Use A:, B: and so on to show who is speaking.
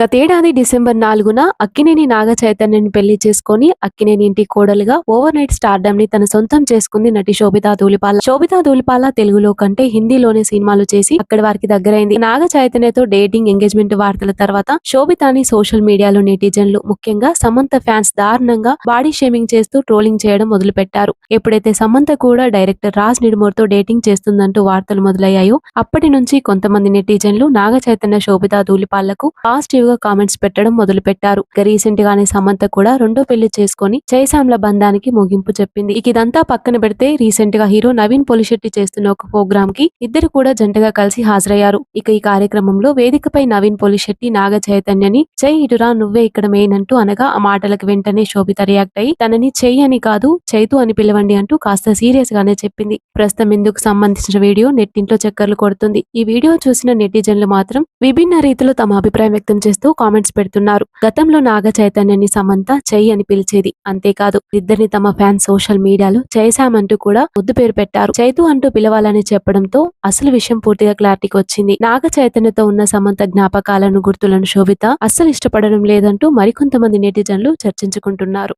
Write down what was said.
A: గతేడాది డిసెంబర్ నాలుగున అక్కినేని నాగ చైతన్యని పెళ్ళి చేసుకుని అక్కినేని ఇంటి కోడలుగా ఓవర్ నైట్ స్టార్డమ్ని తన సొంతం చేసుకుంది నటి శోభితా ధూలిపాల శోభితా ధూలిపాల తెలుగులో కంటే హిందీలోనే సినిమాలు చేసి అక్కడి వారికి దగ్గరైంది. నాగ చైతన్యతో డేటింగ్ ఎంగేజ్మెంట్ వార్తల తర్వాత శోభితాని సోషల్ మీడియాలో నెటిజన్లు ముఖ్యంగా సమంత ఫ్యాన్స్ దారుణంగా బాడీ షేమింగ్ చేస్తూ ట్రోలింగ్ చేయడం మొదలు పెట్టారు ఎప్పుడైతే సమంత కూడా డైరెక్టర్ రాజ్ నిడుమూర్తో డేటింగ్ చేస్తుందంటూ వార్తలు మొదలయ్యాయో అప్పటి నుంచి కొంతమంది నెటిజన్లు నాగ చైతన్య శోభితా ధూలిపాలకు పాజిటివ్ గా కామెంట్స్ పెట్టడం మొదలు పెట్టారు ఇక రీసెంట్ గానే సమంత కూడా రెండో పెళ్ళి చేసుకుని జయశామ్ల బంధానికి ముగింపు చెప్పింది. ఇక ఇదంతా పక్కన పెడితే రీసెంట్గా హీరో నవీన్ పొలిశెట్టి చేస్తున్న ఒక ప్రోగ్రామ్కి ఇద్దరు కూడా జంటగా కలిసి హాజరయ్యారు. ఇక ఈ కార్యక్రమంలో వేదికపై నవీన్ పొలిశెట్టి నాగ చైతన్యని జై ఇటురా నువ్వే ఇక్కడ మెయిన్ అంటూ అనగా ఆ మాటలకు వెంటనే శోభిత రియాక్ట్ అయ్యి తనని చెయ్యి అని కాదు చైతు అని పిలవండి అంటూ కాస్త సీరియస్ గానే చెప్పింది. ప్రస్తుతం ఇందుకు సంబంధించిన వీడియో నెట్టింట్లో చక్కర్లు కొడుతుంది. ఈ వీడియో చూసిన నెటిజన్లు మాత్రం విభిన్న రీతిలో తమ అభిప్రాయం వ్యక్తం చేస్తూ కామెంట్స్ పెడుతున్నారు. గతంలో నాగ చైతన్యని సమంత చెయ్యి అని పిలిచేది. అంతేకాదు ఇద్దరిని తమ ఫ్యాన్స్ సోషల్ మీడియాలో చేశామంటూ కూడా ముద్దు పేరు పెట్టారు. చైతు అంటూ పిలవాలని చెప్పడంతో అసలు విషయం పూర్తిగా క్లారిటీకి వచ్చింది. నాగ చైతన్యతో ఉన్న సమంత జ్ఞాపకాలను గుర్తులను శోభిత అస్సలు ఇష్టపడడం లేదంటూ మరికొంతమంది నెటిజన్లు చర్చించుకుంటున్నారు.